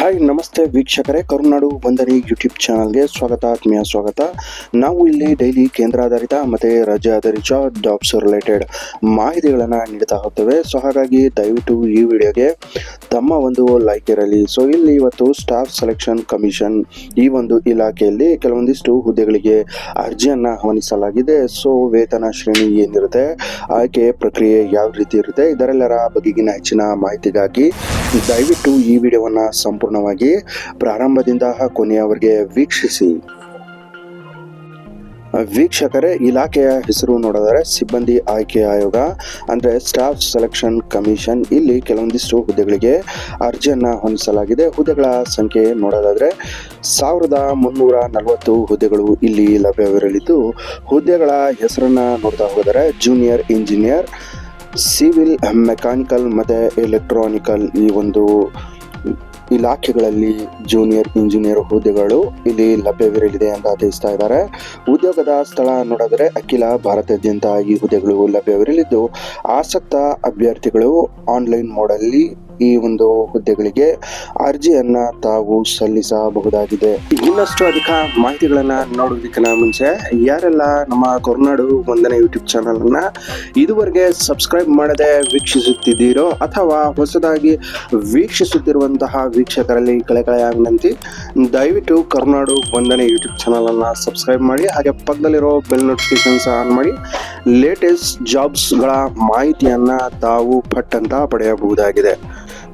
Hi ನಮಸ್ತೆ ವೀಕ್ಷಕರೇ. ಕರುನಾಡು ಬಂದರಿ ಯೂಟ್ಯೂಬ್ ಚಾನಲ್ಗೆ ಸ್ವಾಗತ, ಆತ್ಮೀಯ ಸ್ವಾಗತ. ನಾವು ಇಲ್ಲಿ ಡೈಲಿ ಕೇಂದ್ರಾಧಾರಿತ ಮತ್ತು ರಾಜ್ಯ ಆಧಾರಿತ ಜಾಬ್ಸ್ ರಿಲೇಟೆಡ್ ಮಾಹಿತಿಗಳನ್ನು ನೀಡ್ತಾ ಹೋಗ್ತೇವೆ. ಸೊ ಹಾಗಾಗಿ ದಯವಿಟ್ಟು ಈ ವಿಡಿಯೋಗೆ ತಮ್ಮ ಒಂದು ಲೈಕ್ ಇರಲಿ. ಸೊ ಇಲ್ಲಿ ಇವತ್ತು ಸ್ಟಾಫ್ ಸೆಲೆಕ್ಷನ್ ಕಮಿಷನ್ ಈ ಒಂದು ಇಲಾಖೆಯಲ್ಲಿ ಕೆಲವೊಂದಿಷ್ಟು ಹುದ್ದೆಗಳಿಗೆ ಅರ್ಜಿಯನ್ನು ಆಹ್ವಾನಿಸಲಾಗಿದೆ. ಸೊ ವೇತನ ಶ್ರೇಣಿ ಏನಿರುತ್ತೆ, ಆಯ್ಕೆ ಪ್ರಕ್ರಿಯೆ ಯಾವ ರೀತಿ ಇರುತ್ತೆ, ಇದರೆಲ್ಲರ ಬಗೆಗಿನ ಹೆಚ್ಚಿನ ಮಾಹಿತಿಗಾಗಿ ದಯವಿಟ್ಟು ಈ ವಿಡಿಯೋವನ್ನು ಸಂಪೂರ್ಣವಾಗಿ ಪ್ರಾರಂಭದಿಂದ ಕೊನೆಯವರೆಗೆ ವೀಕ್ಷಿಸಿ. ವೀಕ್ಷಕರೇ, ಇಲಾಖೆಯ ಹೆಸರು ನೋಡಿದರೆ ಸಿಬ್ಬಂದಿ ಆಯ್ಕೆ ಆಯೋಗ, ಅಂದರೆ ಸ್ಟಾಫ್ ಸೆಲೆಕ್ಷನ್ ಕಮಿಷನ್ ಇಲ್ಲಿ ಕೆಲವೊಂದಿಷ್ಟು ಹುದ್ದೆಗಳಿಗೆ ಅರ್ಜಿಯನ್ನು ಹೊಂದಿಸಲಾಗಿದೆ. ಹುದ್ದೆಗಳ ಸಂಖ್ಯೆ ನೋಡೋದಾದರೆ ಸಾವಿರದ ಮುನ್ನೂರ ನಲವತ್ತು ಹುದ್ದೆಗಳು ಇಲ್ಲಿ ಲಭ್ಯವಿರಲಿದ್ದು, ಹುದ್ದೆಗಳ ಹೆಸರನ್ನು ನೋಡ್ತಾ ಹೋದರೆ ಜೂನಿಯರ್ ಇಂಜಿನಿಯರ್ ಸಿವಿಲ್ ಮೆಕ್ಯಾನಿಕಲ್ ಮತ್ತು ಎಲೆಕ್ಟ್ರಾನಿಕಲ್ ಈ ಒಂದು ಇಲಾಖೆಗಳಲ್ಲಿ ಜೂನಿಯರ್ ಇಂಜಿನಿಯರ್ ಹುದ್ದೆಗಳು ಇಲ್ಲಿ ಲಭ್ಯವಿರಲಿದೆ ಅಂತ ತಿಳಿಸ್ತಾ ಇದ್ದಾರೆ. ಉದ್ಯೋಗದ ಸ್ಥಳ ನೋಡಿದ್ರೆ ಅಖಿಲ ಭಾರತಾದ್ಯಂತ ಈ ಹುದ್ದೆಗಳು ಲಭ್ಯವಿರಲಿದ್ದು, ಆಸಕ್ತ ಅಭ್ಯರ್ಥಿಗಳು ಆನ್ಲೈನ್ ಮೋಡಲ್ಲಿ ಈ ಒಂದು ಹುದ್ದೆಗಳಿಗೆ ಅರ್ಜಿಯನ್ನ ತಾವು ಸಲ್ಲಿಸಬಹುದಾಗಿದೆ. ಇನ್ನಷ್ಟು ಅಧಿಕ ಮಾಹಿತಿಗಳನ್ನ ನೋಡೋದಕ್ಕಿಂತ ಮುಂಚೆ ಯಾರೆಲ್ಲ ನಮ್ಮ ಕರುನಾಡು ಒಂದನೇ ಯೂಟ್ಯೂಬ್ ಚಾನಲ್ ಅನ್ನ ಇದುವರೆಗೆ ಸಬ್ಸ್ಕ್ರೈಬ್ ಮಾಡದೆ ವೀಕ್ಷಿಸುತ್ತಿದ್ದೀರೋ ಅಥವಾ ಹೊಸದಾಗಿ ವೀಕ್ಷಿಸುತ್ತಿರುವಂತಹ ವೀಕ್ಷಕರಲ್ಲಿ ಕಳೆಕಳೆಯ ವಿನಂತಿ, ದಯವಿಟ್ಟು ಕರುನಾಡು ಒಂದನೇ ಯೂಟ್ಯೂಬ್ ಚಾನಲ್ ಅನ್ನ ಸಬ್ಸ್ಕ್ರೈಬ್ ಮಾಡಿ, ಹಾಗೆ ಪಕ್ಕದಲ್ಲಿರೋ ಬೆಲ್ ನೋಟಿಫಿಕೇಶನ್ಸ್ ಆನ್ ಮಾಡಿ, ಲೇಟೆಸ್ಟ್ ಜಾಬ್ಸ್ಗಳ ಮಾಹಿತಿಯನ್ನ ತಾವು ಪಟ್ಟಂತ ಪಡೆಯಬಹುದಾಗಿದೆ.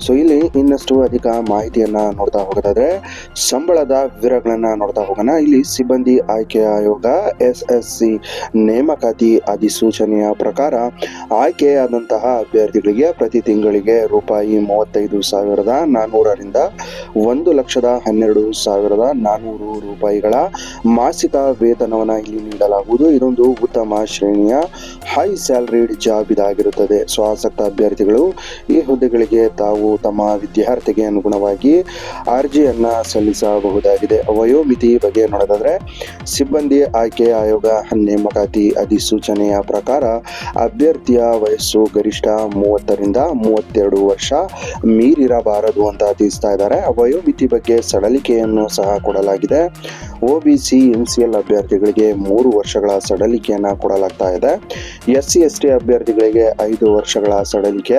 ಸೊ ಇಲ್ಲಿ ಇನ್ನಷ್ಟು ಅಧಿಕ ಮಾಹಿತಿಯನ್ನ ನೋಡ್ತಾ ಹೋಗೋದಾದ್ರೆ, ಸಂಬಳದ ವಿವರಗಳನ್ನ ನೋಡ್ತಾ ಹೋಗೋಣ. ಇಲ್ಲಿ ಸಿಬ್ಬಂದಿ ಆಯ್ಕೆ ಆಯೋಗ, ಎಸ್ ಎಸ್ ಸಿ ನೇಮಕಾತಿ ಅಧಿಸೂಚನೆಯ ಪ್ರಕಾರ ಆಯ್ಕೆಯಾದಂತಹ ಅಭ್ಯರ್ಥಿಗಳಿಗೆ ಪ್ರತಿ ತಿಂಗಳಿಗೆ ರೂಪಾಯಿ ಮೂವತ್ತೈದು ಸಾವಿರದ ನಾನ್ನೂರರಿಂದ ಒಂದು ಲಕ್ಷದ ಹನ್ನೆರಡು ಸಾವಿರದ ನಾನ್ನೂರು ರೂಪಾಯಿಗಳ ಮಾಸಿಕ ವೇತನವನ್ನು ಇಲ್ಲಿ ನೀಡಲಾಗುವುದು. ಇದೊಂದು ಉತ್ತಮ ಶ್ರೇಣಿಯ ಹೈ ಸ್ಯಾಲರಿಡ್ ಜಾಬ್ ಇದಾಗಿರುತ್ತದೆ. ಸೊ, ಆಸಕ್ತ ಅಭ್ಯರ್ಥಿಗಳು ಈ ಹುದ್ದೆಗಳಿಗೆ ತಾವು ತಮ್ಮ ವಿದ್ಯಾರ್ಥಿಗೆ ಅನುಗುಣವಾಗಿ ಅರ್ಜಿಯನ್ನ ಸಲ್ಲಿಸಬಹುದಾಗಿದೆ. ವಯೋಮಿತಿ ಬಗ್ಗೆ ನೋಡೋದಾದ್ರೆ, ಸಿಬ್ಬಂದಿ ಆಯ್ಕೆ ಆಯೋಗ ನೇಮಕಾತಿ ಅಧಿಸೂಚನೆಯ ಪ್ರಕಾರ ಅಭ್ಯರ್ಥಿಯ ವಯಸ್ಸು ಗರಿಷ್ಠ ಮೂವತ್ತರಿಂದ ಮೂವತ್ತೆರಡು ವರ್ಷ ಮೀರಿರಬಾರದು ಅಂತ ತಿಳಿಸ್ತಾ ಇದ್ದಾರೆ. ವಯೋಮಿತಿ ಬಗ್ಗೆ ಸಡಲಿಕೆಯನ್ನು ಸಹ ಕೊಡಲಾಗಿದೆ. ಒ ಬಿ ಸಿ ಎಲ್ ಅಭ್ಯರ್ಥಿಗಳಿಗೆ ಮೂರು ವರ್ಷಗಳ ಸಡಲಿಕೆಯನ್ನು ಕೊಡಲಾಗ್ತಾ ಇದೆ. ಎಸ್ ಸಿ ಎಸ್ ಟಿ ಅಭ್ಯರ್ಥಿಗಳಿಗೆ ಐದು ವರ್ಷಗಳ ಸಡಲಿಕೆ.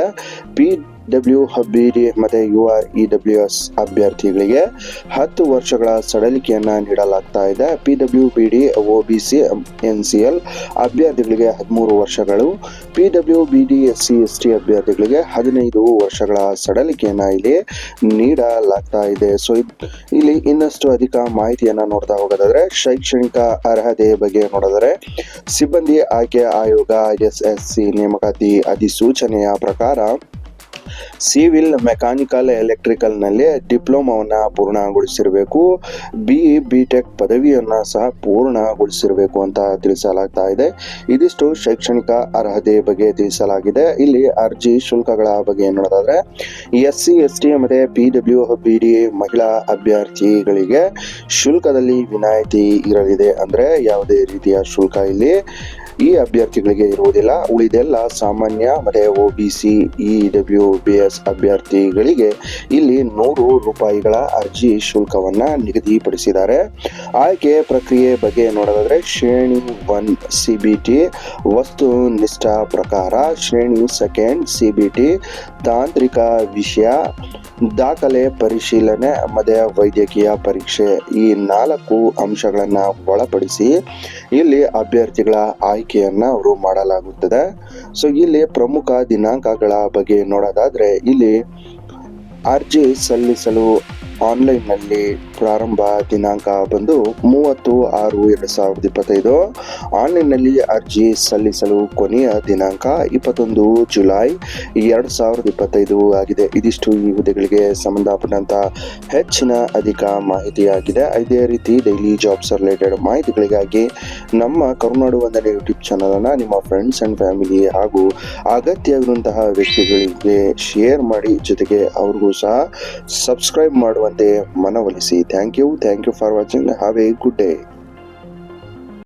ಪಿ ಡಬ್ಲ್ಯೂ ಹಬ್ಬಿಡಿ ಮತ್ತು U R E W S ಅಭ್ಯರ್ಥಿಗಳಿಗೆ ಹತ್ತು ವರ್ಷಗಳ ಸಡಲಿಕೆಯನ್ನು ನೀಡಲಾಗ್ತಾ ಇದೆ. P W B D O B C N C L ಅಭ್ಯರ್ಥಿಗಳಿಗೆ ಹದಿಮೂರು ವರ್ಷಗಳು. P W B D S C S T ಅಭ್ಯರ್ಥಿಗಳಿಗೆ ಹದಿನೈದು ವರ್ಷಗಳ ಸಡಲಿಕೆಯನ್ನು ಇಲ್ಲಿ ನೀಡಲಾಗ್ತಾ ಇದೆ. ಸೊ ಇಲ್ಲಿ ಇನ್ನಷ್ಟು ಅಧಿಕ ಮಾಹಿತಿಯನ್ನು ನೋಡ್ತಾ ಹೋಗೋದಾದ್ರೆ, ಶೈಕ್ಷಣಿಕ ಅರ್ಹತೆ ಬಗ್ಗೆ ನೋಡಿದರೆ ಸಿಬ್ಬಂದಿ ಆಯ್ಕೆ ಆಯೋಗ ಎಸ್ ಎಸ್ ಸಿ ನೇಮಕಾತಿ ಅಧಿಸೂಚನೆಯ ಪ್ರಕಾರ ಸಿವಿಲ್, ಮೆಕ್ಯಾನಿಕಲ್ ಎಲೆಕ್ಟ್ರಿಕಲ್ನಲ್ಲಿ ಡಿಪ್ಲೊಮಾವನ್ನು ಪೂರ್ಣಗೊಳಿಸಿರಬೇಕು. ಬಿ ಬಿ ಟೆಕ್ ಪದವಿಯನ್ನು ಸಹ ಪೂರ್ಣಗೊಳಿಸಿರಬೇಕು ಅಂತ ತಿಳಿಸಲಾಗ್ತಾ ಇದೆ. ಇದಿಷ್ಟು ಶೈಕ್ಷಣಿಕ ಅರ್ಹತೆ ಬಗ್ಗೆ ತಿಳಿಸಲಾಗಿದೆ. ಇಲ್ಲಿ ಅರ್ಜಿ ಶುಲ್ಕಗಳ ಬಗ್ಗೆ ನೋಡೋದಾದ್ರೆ ಎಸ್ ಸಿ ಎಸ್ ಟಿ ಮತ್ತು ಪಿ ಡಬ್ಲ್ಯೂ ಬಿ ಡಿ ಮಹಿಳಾ ಅಭ್ಯರ್ಥಿಗಳಿಗೆ ಶುಲ್ಕದಲ್ಲಿ ವಿನಾಯಿತಿ ಇರಲಿದೆ. ಅಂದರೆ ಯಾವುದೇ ರೀತಿಯ ಶುಲ್ಕ ಇಲ್ಲಿ ಈ ಅಭ್ಯರ್ಥಿಗಳಿಗೆ ಇರುವುದಿಲ್ಲ. ಉಳಿದೆಲ್ಲ ಸಾಮಾನ್ಯ, ಮತ್ತೆ O B C E W B S ಅಭ್ಯರ್ಥಿಗಳಿಗೆ ಇಲ್ಲಿ ನೂರು ರೂಪಾಯಿಗಳ ಅರ್ಜಿ ಶುಲ್ಕವನ್ನ ನಿಗದಿಪಡಿಸಿದ್ದಾರೆ. ಆಯ್ಕೆ ಪ್ರಕ್ರಿಯೆ ಬಗ್ಗೆ ನೋಡೋದಾದ್ರೆ ಶ್ರೇಣಿ ಒನ್ ಸಿ ಬಿ ಟಿ ವಸ್ತುನಿಷ್ಠ ಪ್ರಕಾರ, ಶ್ರೇಣಿ ಸೆಕೆಂಡ್ ಸಿ ಬಿ ಟಿ ತಾಂತ್ರಿಕ ವಿಷಯ, ದಾಖಲೆ ಪರಿಶೀಲನೆ, ಮತ್ತು ವೈದ್ಯಕೀಯ ಪರೀಕ್ಷೆ ಈ ನಾಲ್ಕು ಅಂಶಗಳನ್ನು ಒಳಪಡಿಸಿ ಇಲ್ಲಿ ಅಭ್ಯರ್ಥಿಗಳ ಆಯ್ಕೆಯನ್ನು ಅವರು ಮಾಡಲಾಗುತ್ತದೆ. ಸೊ ಇಲ್ಲಿ ಪ್ರಮುಖ ದಿನಾಂಕಗಳ ಬಗ್ಗೆ ನೋಡೋದಾದರೆ ಇಲ್ಲಿ ಅರ್ಜಿ ಸಲ್ಲಿಸಲು ಆನ್ಲೈನ್ನಲ್ಲಿ ಪ್ರಾರಂಭ ದಿನಾಂಕ ಬಂದು ಮೂವತ್ತು ಆರು ಎರಡು ಸಾವಿರದ ಇಪ್ಪತ್ತೈದು. ಆನ್ಲೈನ್ನಲ್ಲಿ ಅರ್ಜಿ ಸಲ್ಲಿಸಲು ಕೊನೆಯ ದಿನಾಂಕ ಇಪ್ಪತ್ತೊಂದು ಜುಲೈ ಎರಡು ಸಾವಿರದ ಇಪ್ಪತ್ತೈದು ಆಗಿದೆ. ಇದಿಷ್ಟು ಈ ಹುದ್ದೆಗಳಿಗೆ ಸಂಬಂಧಪಟ್ಟಂತ ಹೆಚ್ಚಿನ ಅಧಿಕ ಮಾಹಿತಿಯಾಗಿದೆ. ಇದೇ ರೀತಿ ಡೈಲಿ ಜಾಬ್ಸ್ ರಿಲೇಟೆಡ್ ಮಾಹಿತಿಗಳಿಗಾಗಿ ನಮ್ಮ ಕರುನಾಡು ವಂದನೆ ಯೂಟ್ಯೂಬ್ ಚಾನಲನ್ನು ನಿಮ್ಮ ಫ್ರೆಂಡ್ಸ್ ಆ್ಯಂಡ್ ಫ್ಯಾಮಿಲಿ ಹಾಗೂ ಅಗತ್ಯವಿರುವಂತಹ ವ್ಯಕ್ತಿಗಳಿಗೆ ಶೇರ್ ಮಾಡಿ ಜೊತೆಗೆ ಅವ್ರಿಗೂ ಸಹ ಸಬ್ಸ್ಕ್ರೈಬ್ ಮಾಡುವಂತೆ ಮನವೊಲಿಸಿ thank you thank you for watching have a good day